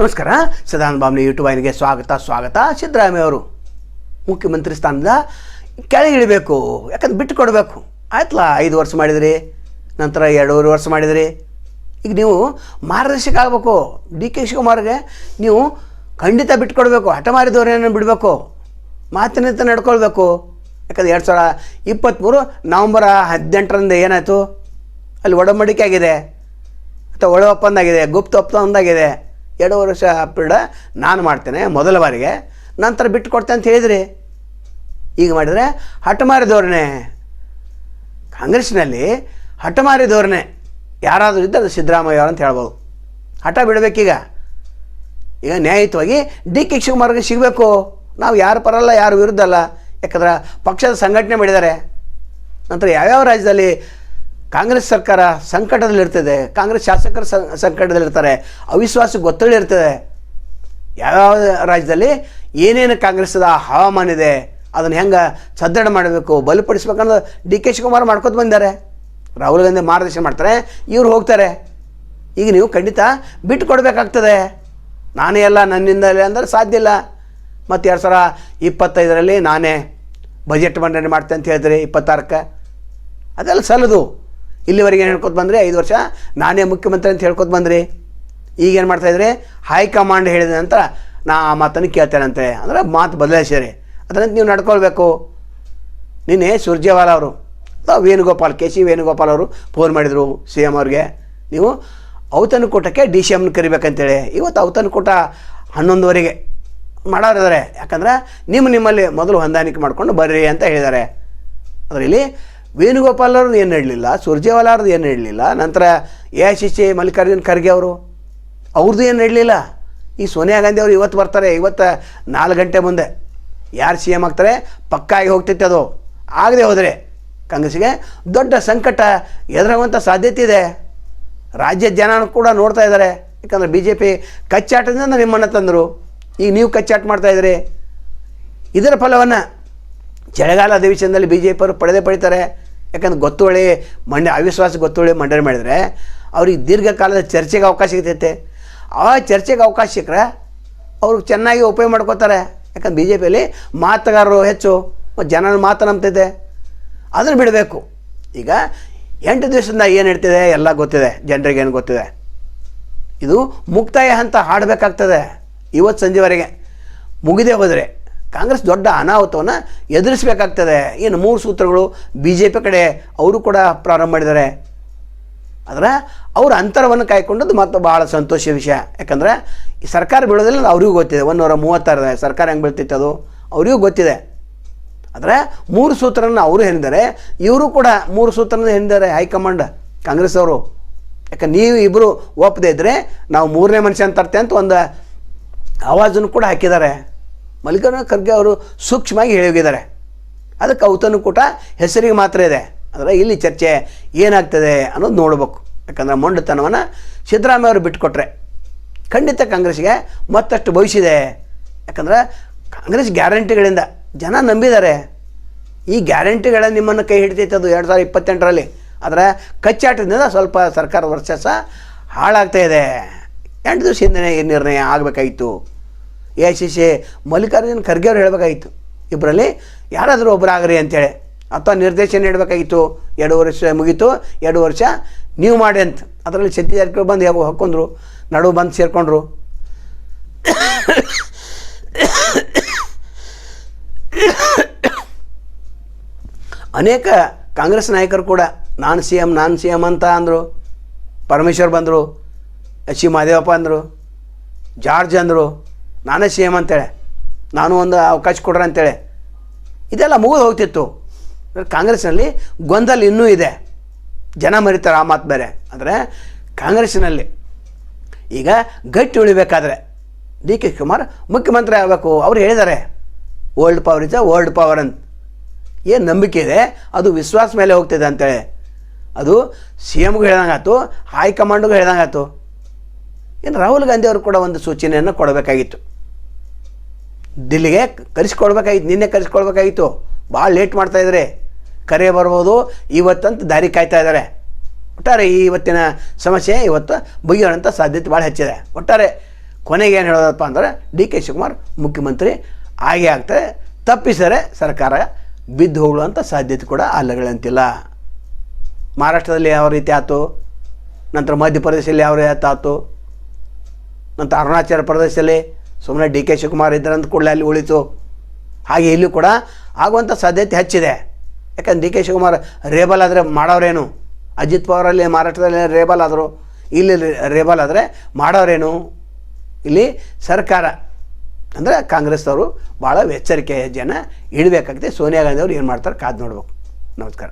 ನಮಸ್ಕಾರ. ಸದಾನಂದ ಬಾಬ್ನಿ ಯೂಟ್ಯೂಬ್ ವಾಹಿನಿಗೆ ಸ್ವಾಗತ ಸ್ವಾಗತ. ಸಿದ್ದರಾಮಯ್ಯ ಅವರು ಮುಖ್ಯಮಂತ್ರಿ ಸ್ಥಾನದ ಕೆಳಗಿಳಿಬೇಕು ಯಾಕಂದ್ರೆ ಬಿಟ್ಟು ಕೊಡಬೇಕು. ಆಯ್ತಲ್ಲ, ಐದು ವರ್ಷ ಮಾಡಿದ್ರಿ, ನಂತರ ಎರಡೂವರೆ ವರ್ಷ ಮಾಡಿದ್ರಿ. ಈಗ ನೀವು ಮಾರ್ಗದರ್ಶಕ ಆಗಬೇಕು. ಡಿ ಕೆ ಶಿವಕುಮಾರ್ಗೆ ನೀವು ಖಂಡಿತ ಬಿಟ್ಟು ಕೊಡಬೇಕು. ಹಠ ಧೋರಣೆಯನ್ನು ಬಿಡಬೇಕು. ಮಾತಿನಿಂದ ನಡ್ಕೊಳ್ಬೇಕು. ಯಾಕಂದ್ರೆ ಎರಡು ಸಾವಿರ ಇಪ್ಪತ್ತ್ಮೂರು ನವಂಬರ ಹದಿನೆಂಟರಿಂದ ಏನಾಯಿತು? ಅಲ್ಲಿ ಒಡಂಬಡಿಕೆ ಆಗಿದೆ. ಅಥವಾ ಒಳ ಒಪ್ಪಂದಾಗಿದೆ ಗುಪ್ತ ಒಪ್ಪಂದ ಆಗಿದೆ ಎರಡು ವರ್ಷ ಪೀರಿಯಡ್ ನಾನು ಮಾಡ್ತೇನೆ ಮೊದಲ ಬಾರಿಗೆ. ನಂತರ ಬಿಟ್ಟು ಕೊಡ್ತೇನೆ ಅಂತ ಹೇಳಿದ್ರಿ? ಈಗ ಮಾಡಿದರೆ ಹಠಮಾರಿ ಧೋರಣೆ. ಕಾಂಗ್ರೆಸ್ನಲ್ಲಿ ಹಠಮಾರಿ ಧೋರಣೆ. ಯಾರಾದರೂ ಇದ್ದರೆ ಅದು ಸಿದ್ದರಾಮಯ್ಯ ಅಂತ ಹೇಳ್ಬೋದು. ಹಠ ಬಿಡಬೇಕೀಗ. ಈಗ ನ್ಯಾಯಯುತವಾಗಿ ಡಿ ಕೆ ಶಿವಕುಮಾರ್ಗೆ ಸಿಗಬೇಕು. ನಾವು ಯಾರು ಪರಲ್ಲ, ಯಾರು ವಿರುದ್ಧ ಅಲ್ಲ. ಯಾಕಂದ್ರೆ ಪಕ್ಷದ ಸಂಘಟನೆ ಮಾಡಿದ್ದಾರೆ. ನಂತರ ಯಾವ್ಯಾವ ರಾಜ್ಯದಲ್ಲಿ ಕಾಂಗ್ರೆಸ್ ಸರ್ಕಾರ ಸಂಕಟದಲ್ಲಿರ್ತದೆ, ಕಾಂಗ್ರೆಸ್ ಶಾಸಕರು ಸಂಕಟದಲ್ಲಿರ್ತಾರೆ, ಅವಿಶ್ವಾಸ ಒತ್ತಡ ಇರ್ತದೆ ಯಾವ್ಯಾವ ರಾಜ್ಯದಲ್ಲಿ ಏನೇನು ಕಾಂಗ್ರೆಸ್ದ ಹವಾಮಾನ ಇದೆ, ಅದನ್ನು ಹೆಂಗೆ ಸದೃಢ ಮಾಡಬೇಕು, ಬಲಪಡಿಸ್ಬೇಕನ್ನೋದು ಡಿ ಕೆ ಶಿವಕುಮಾರ್ ಮಾಡ್ಕೊತ ಬಂದಿದ್ದಾರೆ ರಾಹುಲ್ ಗಾಂಧಿ ಮಾರ್ಗದರ್ಶನ ಮಾಡ್ತಾರೆ, ಇವ್ರು ಹೋಗ್ತಾರೆ. ಈಗ ನೀವು ಖಂಡಿತ ಬಿಟ್ಟು ಕೊಡಬೇಕಾಗ್ತದೆ. ನಾನೇ ಅಲ್ಲ ನನ್ನಿಂದಲೇ ಅಂದರೆ ಸಾಧ್ಯ ಇಲ್ಲ. ಮತ್ತು ಎರಡು ಸಾವಿರ ಇಪ್ಪತ್ತೈದರಲ್ಲಿ ನಾನೇ ಬಜೆಟ್ ಮಂಡನೆ ಮಾಡ್ತೇನೆ ಅಂತ ಹೇಳಿದ್ರಿ, ಇಪ್ಪತ್ತಾರಕ್ಕೆ. ಅದೆಲ್ಲ ಸಲ್ಲದು. ಇಲ್ಲಿವರೆಗೆ ಏನು ಹೇಳ್ಕೊತ ಬಂದರೆ? ಐದು ವರ್ಷ. ನಾನೇ ಮುಖ್ಯಮಂತ್ರಿ ಅಂತ ಹೇಳ್ಕೊತ ಬಂದ್ರಿ. ಈಗೇನು ಮಾಡ್ತಾಯಿದ್ರಿ ಹೈಕಮಾಂಡ್ ಹೇಳಿದ ನಂತರ ನಾ ಆ ಮಾತನ್ನು ಕೇಳ್ತೇನಂತೆ. ಅಂದರೆ ಮಾತು ಬದಲಾಯಿಸಿರಿ ಅದರಂತೆ ನೀವು ನಡ್ಕೊಳ್ಬೇಕು. ನಿನ್ನೆ ಸುರ್ಜೇವಾಲ ಅವರು ವೇಣುಗೋಪಾಲ್, ಕೆ ಸಿ ವೇಣುಗೋಪಾಲ್ ಅವರು ಫೋನ್ ಮಾಡಿದರು ಸಿ ಎಂ ಅವ್ರಿಗೆ. ನೀವು ಔತಣಕೂಟಕ್ಕೆ ಡಿ ಸಿ ಎಮ್ನ ಕರಿಬೇಕಂತೇಳಿ. ಇವತ್ತು ಔತಣಕೂಟ ಹನ್ನೊಂದುವರೆಗೆ ಮಾಡೋರಿದ್ದಾರೆ ಯಾಕಂದ್ರೆ ನಿಮ್ಮ ನಿಮ್ಮಲ್ಲಿ ಮೊದಲು ಹೊಂದಾಣಿಕೆ ಮಾಡ್ಕೊಂಡು ಬರ್ರಿ ಅಂತ ಹೇಳಿದ್ದಾರೆ. ಅದರಲ್ಲಿ ವೇಣುಗೋಪಾಲ್ ಅವ್ರದ್ದು ಏನು ಹೇಳಲಿಲ್ಲ? ಸುರ್ಜೇವಾಲ ಅವ್ರದ್ದು ಏನು ಹೇಳಲಿಲ್ಲ? ನಂತರ A I C Mallikarjun Kharge ಅವರು ಅವ್ರದ್ದು ಏನು ಹೇಳಲಿಲ್ಲ? ಈ ಸೋನಿಯಾ ಗಾಂಧಿ ಅವರು ಇವತ್ತು ಬರ್ತಾರೆ, ಇವತ್ತು ನಾಲ್ಕು ಗಂಟೆ ಮುಂದೆ. ಯಾರು ಸಿ ಎಂ ಆಗ್ತಾರೆ? ಪಕ್ಕಾಗಿ ಹೋಗ್ತೈತೆ ಅದು. ಆಗದೆ ಹೋದರೆ ಕಾಂಗ್ರೆಸ್ಗೆ ದೊಡ್ಡ ಸಂಕಟ ಎದುರಾಗುವಂಥ ಸಾಧ್ಯತೆ ಇದೆ. ರಾಜ್ಯದ ಜನ ಕೂಡ ನೋಡ್ತಾ ಇದ್ದಾರೆ. ಯಾಕಂದರೆ ಬಿ ಜೆ ಪಿ ಕಚ್ಚಾಟದಿಂದ ನಿಮ್ಮನ್ನು ತಂದರು. ಈಗ ನೀವು ಕಚ್ಚಾಟ ಮಾಡ್ತಾಯಿದ್ರಿ ಇದರ ಫಲವನ್ನು ಚಳಿಗಾಲ ಅಧಿವೇಶನದಲ್ಲಿ ಬಿ ಜೆ ಪಿಯವರು ಪಡೆದೇ ಪಡಿತಾರೆ. ಯಾಕಂದ್ರೆ ಗೊತ್ತುವಳಿ ಮಂಡ, ಅವಿಶ್ವಾಸ ಗೊತ್ತುವಳಿ ಮಂಡನೆ ಮಾಡಿದರೆ ಅವ್ರಿಗೆ ದೀರ್ಘಕಾಲದ ಚರ್ಚೆಗೆ ಅವಕಾಶ ಸಿಗ್ತೈತೆ. ಆ ಚರ್ಚೆಗೆ ಅವಕಾಶ ಸಿಕ್ಕರೆ ಅವರು ಚೆನ್ನಾಗಿ ಉಪಯೋಗ ಮಾಡ್ಕೋತಾರೆ. ಯಾಕಂದ್ರೆ ಬಿ ಜೆ ಪಿಯಲ್ಲಿ ಮಾತುಗಾರರು ಹೆಚ್ಚು ಜನನ ಮಾತು ನಂಬ್ತಿದೆ. ಅದನ್ನು ಬಿಡಬೇಕು. ಈಗ ಎಂಟು ದಿವಸದಿಂದ ಏನು ಹೇಳ್ತಿದೆ ಎಲ್ಲ ಗೊತ್ತಿದೆ. ಜನರಿಗೆ ಏನು ಗೊತ್ತಿದೆ? ಇದು ಮುಕ್ತಾಯ ಹಂತ ಹಾಡಬೇಕಾಗ್ತದೆ. ಇವತ್ತು ಸಂಜೆವರೆಗೆ ಮುಗಿದೇ ಹೋದರೆ. ಕಾಂಗ್ರೆಸ್ ದೊಡ್ಡ ಅನಾಹುತವನ್ನು ಎದುರಿಸಬೇಕಾಗ್ತದೆ. ಏನು ಮೂರು ಸೂತ್ರಗಳು ಬಿ ಜೆ ಪಿ ಕಡೆ ಅವರು ಕೂಡ ಪ್ರಾರಂಭ ಮಾಡಿದ್ದಾರೆ. ಆದರೆ ಅವರ ಅಂತರವನ್ನು ಕಾಯ್ಕೊಂಡದ್ದು ಮತ್ತು ಭಾಳ ಸಂತೋಷ ವಿಷಯ. ಯಾಕಂದರೆ ಈ ಸರ್ಕಾರ ಬೀಳೋದಿಲ್ಲ ಅವ್ರಿಗೂ ಗೊತ್ತಿದೆ. ಒಂದೂರ ಮೂವತ್ತಾರದ ಸರ್ಕಾರ ಹೆಂಗೆ ಬೀಳ್ತಿತ್ತು ಅದು? ಅವರಿಗೂ ಗೊತ್ತಿದೆ. ಆದರೆ ಮೂರು ಸೂತ್ರನ ಅವರು ಹೇಳಿದ್ದಾರೆ. ಇವರು ಕೂಡ ಮೂರು ಸೂತ್ರನ ಹೇಳಿದ್ದಾರೆ ಹೈಕಮಾಂಡ್, ಕಾಂಗ್ರೆಸ್ ಅವರು. ಯಾಕೆ ನೀವು ಇಬ್ಬರು ಒಪ್ಪದೇ ಇದ್ದರೆ ನಾವು ಮೂರನೇ ಮನುಷ್ಯನ ತರ್ತೆ ಅಂತ ಒಂದು ಆವಾಜನ್ನು ಕೂಡ ಹಾಕಿದ್ದಾರೆ. ಮಲ್ಲಿಕಾರ್ಜುನ ಖರ್ಗೆ ಅವರು ಸೂಕ್ಷ್ಮವಾಗಿ ಹೋಗಿದ್ದಾರೆ ಅದಕ್ಕೆ ಔತಣಕೂಟ ಹೆಸರಿಗೆ ಮಾತ್ರ ಇದೆ. ಆದರೆ ಇಲ್ಲಿ ಚರ್ಚೆ ಏನಾಗ್ತದೆ ಅನ್ನೋದು ನೋಡಬೇಕು. ಯಾಕಂದರೆ ಮೊಂಡತನವನ್ನು ಸಿದ್ದರಾಮಯ್ಯ ಅವರು ಬಿಟ್ಟುಕೊಟ್ರೆ ಖಂಡಿತ ಕಾಂಗ್ರೆಸ್ಗೆ ಮತ್ತಷ್ಟು ಭವಿಷ್ಯ ಯಾಕಂದರೆ ಕಾಂಗ್ರೆಸ್ ಗ್ಯಾರಂಟಿಗಳಿಂದ ಜನ ನಂಬಿದ್ದಾರೆ. ಈ ಗ್ಯಾರಂಟಿಗಳ ನಿಮ್ಮನ್ನು ಕೈ ಹಿಡಿತೈತೆ ಅದು ಎರಡು ಸಾವಿರದ ಇಪ್ಪತ್ತೆಂಟರಲ್ಲಿ. ಆದರೆ ಕಚ್ಚಾಟದಿಂದ ಸ್ವಲ್ಪ ಸರ್ಕಾರ ವರ್ಚಸ್ಸ ಹಾಳಾಗ್ತಾ ಇದೆ. ಎಂಟು ದಿವಸ ಹಿಂದೆ ಈ ನಿರ್ಣಯ ಆಗಬೇಕಾಗಿತ್ತು. A C C Mallikarjun Kharge ಹೇಳಬೇಕಾಗಿತ್ತು. ಇಬ್ಬರಲ್ಲಿ ಯಾರಾದರೂ ಒಬ್ಬರು ಆಗ್ರಿ ಅಂತೇಳಿ. ಅಥವಾ ನಿರ್ದೇಶನ ನೀಡಬೇಕಾಗಿತ್ತು ಎರಡು ವರ್ಷ ಮುಗೀತು. ಎರಡು ವರ್ಷ ನೀವು ಮಾಡಿ ಅಂತ. ಅದರಲ್ಲಿ ಜಾರಕಿಹೊಳಿ ಬಂದು ಯಾವ ಹಾಕ್ಕೊಂಡ್ರು ನಡು ಬಂದು ಸೇರಿಕೊಂಡ್ರು. ಅನೇಕ ಕಾಂಗ್ರೆಸ್ ನಾಯಕರು ಕೂಡ ನಾನು ಸಿ ಎಂ ನಾನು ಸಿ ಎಂ ಅಂತ ಅಂದರು. ಪರಮೇಶ್ವರ್ ಬಂದರು. ಎಚ್ ಸಿ ಮಹದೇವಪ್ಪ ಅಂದರು. ಜಾರ್ಜ್ ಅಂದರು. ನಾನೇ ಸಿ ಎಂ ಅಂತೇಳಿ. ನಾನು ಒಂದು ಅವಕಾಶ ಕೊಡ್ರಿ ಅಂತೇಳಿ. ಇದೆಲ್ಲ ಮುಗಿದು ಹೋಗ್ತಿತ್ತು. ಕಾಂಗ್ರೆಸ್ನಲ್ಲಿ ಗೊಂದಲ ಇನ್ನೂ ಇದೆ. ಜನ ಮರಿತಾರೆ ಆ ಮಾತು ಬೇರೆ. ಅಂದರೆ ಕಾಂಗ್ರೆಸ್ಸಿನಲ್ಲಿ ಈಗ ಗಟ್ಟಿ ಉಳಿಬೇಕಾದ್ರೆ ಡಿ ಕೆ ಕುಮಾರ್ ಮುಖ್ಯಮಂತ್ರಿ ಆಗಬೇಕು. ಅವ್ರು ಹೇಳಿದ್ದಾರೆ old power is old power ಅಂತ. ಏನು ನಂಬಿಕೆ ಇದೆ? ಅದು ವಿಶ್ವಾಸ ಮೇಲೆ ಹೋಗ್ತಿದೆ ಅಂತೇಳಿ. ಅದು ಸಿ ಎಮ್ಗೂ ಹೇಳ್ದಂಗಾಯ್ತು, ಹೈಕಮಾಂಡ್ಗೂ ಹೇಳ್ದಂಗಾಯ್ತು. ಇನ್ನು ರಾಹುಲ್ ಗಾಂಧಿ ಅವರು ಕೂಡ ಒಂದು ಸೂಚನೆಯನ್ನು ಕೊಡಬೇಕಾಗಿತ್ತು. ದಿಲ್ಲಿಗೆ ಕರೆಸ್ಕೊಳ್ಬೇಕಾಗಿತ್ತು, ನಿನ್ನೆ ಕರೆಸ್ಕೊಳ್ಬೇಕಾಗಿತ್ತು. ಭಾಳ ಲೇಟ್ ಮಾಡ್ತಾಯಿದ್ರೆ ಕರೆ ಬರ್ಬೋದು, ಇವತ್ತಂತ ದಾರಿ ಕಾಯ್ತಾ ಇದ್ದಾರೆ ಒಟ್ಟಾರೆ ಈ ಇವತ್ತಿನ ಸಮಸ್ಯೆ ಇವತ್ತು ಬಗೆಹರಂಥ ಸಾಧ್ಯತೆ ಭಾಳ ಹೆಚ್ಚಿದೆ. ಒಟ್ಟಾರೆ ಕೊನೆಗೆ ಏನು ಹೇಳೋದಪ್ಪ ಅಂದರೆ, ಡಿ ಕೆ ಶಿವಕುಮಾರ್ ಮುಖ್ಯಮಂತ್ರಿ ಆಗೇ ಆಗ್ತಾರೆ ತಪ್ಪಿಸರೆ ಸರ್ಕಾರ ಬಿದ್ದು ಹೋಗುವಂಥ ಸಾಧ್ಯತೆ ಕೂಡ ಅಲ್ಲಗಳಂತಿಲ್ಲ. ಮಹಾರಾಷ್ಟ್ರದಲ್ಲಿ ಯಾವ ರೀತಿ ಆಯ್ತು? ನಂತರ ಮಧ್ಯಪ್ರದೇಶದಲ್ಲಿ ಯಾವ ರೀತಿ ಆಯ್ತು? ನಂತರ ಅರುಣಾಚಲ ಪ್ರದೇಶದಲ್ಲಿ ಸುಮ್ಮನೆ ಡಿ ಕೆ ಶಿವಕುಮಾರ್ ಇದ್ದರಂತ ಕೂಡಲೇ ಅಲ್ಲಿ ಉಳಿತು. ಹಾಗೆ ಇಲ್ಲಿ ಕೂಡ ಆಗುವಂಥ ಸಾಧ್ಯತೆ ಹೆಚ್ಚಿದೆ. ಯಾಕಂದ್ರೆ ಡಿ ಕೆ ಶಿವಕುಮಾರ್ ರೇಬಲ್ ಆದರೆ ಮಾಡೋರೇನು? ಅಜಿತ್ ಪವಾರಲ್ಲಿ ಮಹಾರಾಷ್ಟ್ರದಲ್ಲಿ ರೇಬಲ್ ಆದರು? ಇಲ್ಲಿ ರೇಬಲ್ ಆದರೆ ಮಾಡೋರೇನು? ಇಲ್ಲಿ ಸರ್ಕಾರ. ಅಂದರೆ ಕಾಂಗ್ರೆಸ್ನವರು ಭಾಳ ಎಚ್ಚರಿಕೆ ಜನ ಇಡಬೇಕಾಗುತ್ತೆ ಸೋನಿಯಾ ಗಾಂಧಿ ಅವ್ರು ಏನು ಮಾಡ್ತಾರೆ? ಕಾದು ನೋಡ್ಬೇಕು. ನಮಸ್ಕಾರ.